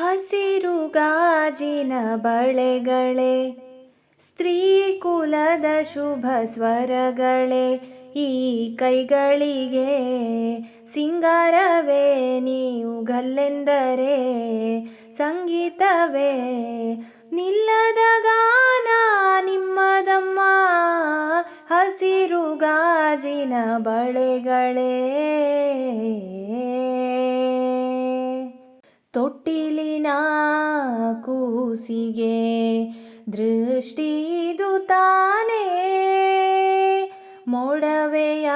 ಹಸಿರು ಗಾಜಿನ ಬಳೆಗಳೇ, ಸ್ತ್ರೀ ಕುಲದ ಶುಭ ಸ್ವರಗಳೇ, ಈ ಕೈಗಳಿಗೆ ಸಿಂಗಾರವೇ, ನೀವು ಗಲ್ಲೆಂದರೆ ಸಂಗೀತವೇ, ನಿಲ್ಲದ ಗಾನ ನಿಮ್ಮದಮ್ಮ ಹಸಿರು ಗಾಜಿನ ಬಳೆಗಳೇ. ಕೂಸಿಗೆ ದೃಷ್ಟಿ ತಾನೇ. ಮೊಡವೆಯ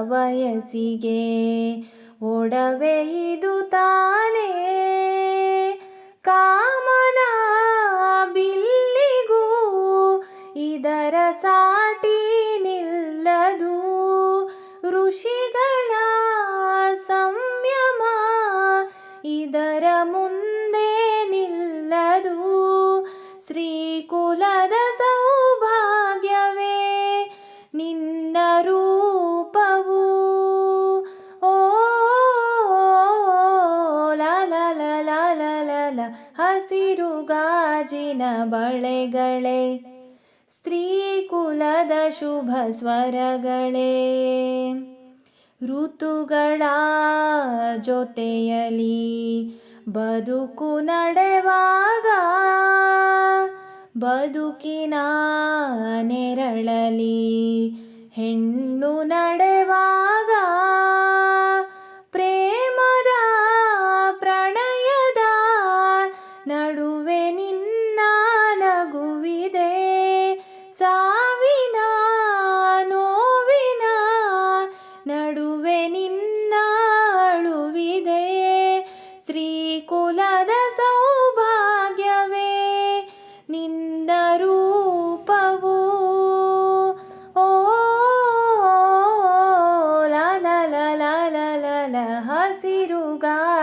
ವಯಸ್ಸಿಗೆ ಒಡವೆ ಇದು ತಾನೇ. ಕಾಮನ ಬಿಲ್ಲಿಗೂ ಇದರ ಸಾಟಿ ನಿಲ್ಲದು. ಋಷಿಗಳ ಸಂಯಮ ಇದರ ಮುಂದೆ ನಿನ್ನ ರೂಪವು. ಓ ಲಾಲ ಹಸಿರು ಗಾಜಿನ ಬಳೆಗಳೇ. ಸ್ತ್ರೀ ಕುಲದ ಶುಭ ಸ್ವರಗಳೇ. ಋತುಗಳ ಜೊತೆಯಲಿ ಬದುಕು ನಡೆವಾಗ, ಬದುಕಿನ ನೆರಳಲಿ ಹೆಣ್ಣು ನಡೆವಾಗ ಪ್ರೇಮದ ಪ್ರಣಯದ ನಡುವೆ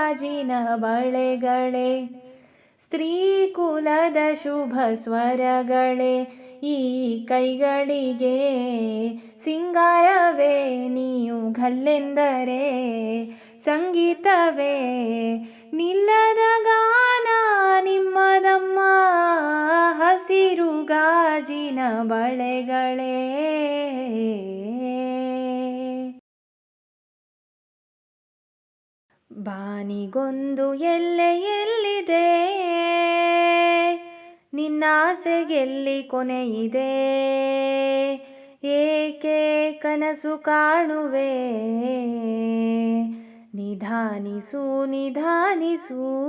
ಗಾಜಿನ ಬಳೆಗಳೇ ಸ್ತ್ರೀ ಕುಲದ ಶುಭ ಸ್ವರಗಳೇ, ಈ ಕೈಗಳಿಗೆ ಸಿಂಗಾರವೇ, ನೀವು ಗಲ್ಲೆಂದರೆ ಸಂಗೀತವೇ, ನಿಲ್ಲದ ಗಾನ ನಿಮ್ಮದಮ್ಮ ಹಸಿರು ಗಾಜಿನ ಬಳೆಗಳೇ. ಬಾನಿಗೊಂದು ಎಲ್ಲೆ ಎಲ್ಲಿದೆ? ನಿನ್ನಾಸೆಗೆಲ್ಲಿ ಕೊನೆಯಿದೆ ಏಕೆ ಕನಸು ಕಾಣುವೆ? ನಿಧಾನಿಸು ನಿಧಾನಿಸು.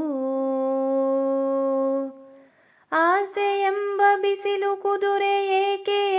ಆಸೆ ಎಂಬ ಬಿಸಿಲು ಕುದುರೆ ಏಕೆ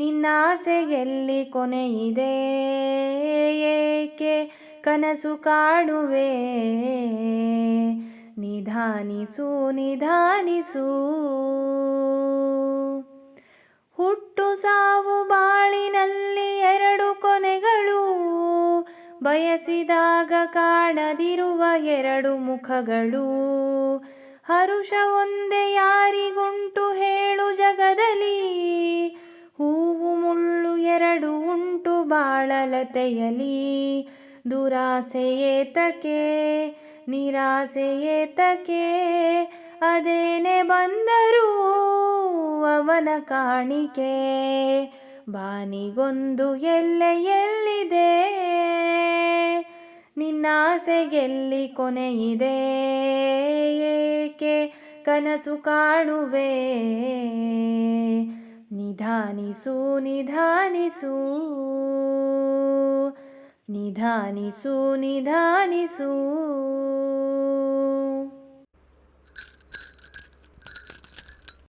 ನಿನ್ನಾಸೆಗೆಲ್ಲಿ ಕೊನೆಯಿದೆ. ಏಕೆ ಕನಸು ಕಾಣುವೆ? ನಿಧಾನಿಸು ನಿಧಾನಿಸು. ಹುಟ್ಟು ಸಾವು ಬಾಳಿನಲ್ಲಿ ಎರಡು ಕೊನೆಗಳು. ಬಯಸಿದಾಗ ಕಾಣದಿರುವ ಎರಡು ಮುಖಗಳು. ಹರುಷ ಒಂದೇ ಉಂಟು ಬಾಳಲತೆಯಲಿ. ದುರಾಸೆ ಏತಕ್ಕೆ ನಿರಾಸೆ ಏತಕ್ಕೆ ಅದೇನೆ ಬಂದರೂ ಅವನ ಕಾಣಿಕೆ. ಬಾನಿಗೊಂದು ಎಲ್ಲೆ ಎಲ್ಲಿದೆ? ನಿನ್ನಾಸೆಗೆಲ್ಲಿ ಕೊನೆಯಿದೆ ಏಕೆ ಕನಸು ಕಾಣುವೆ? ನಿಧಾನಿಸು ನಿಧಾನಿಸು ನಿಧಾನಿಸು ನಿಧಾನಿಸು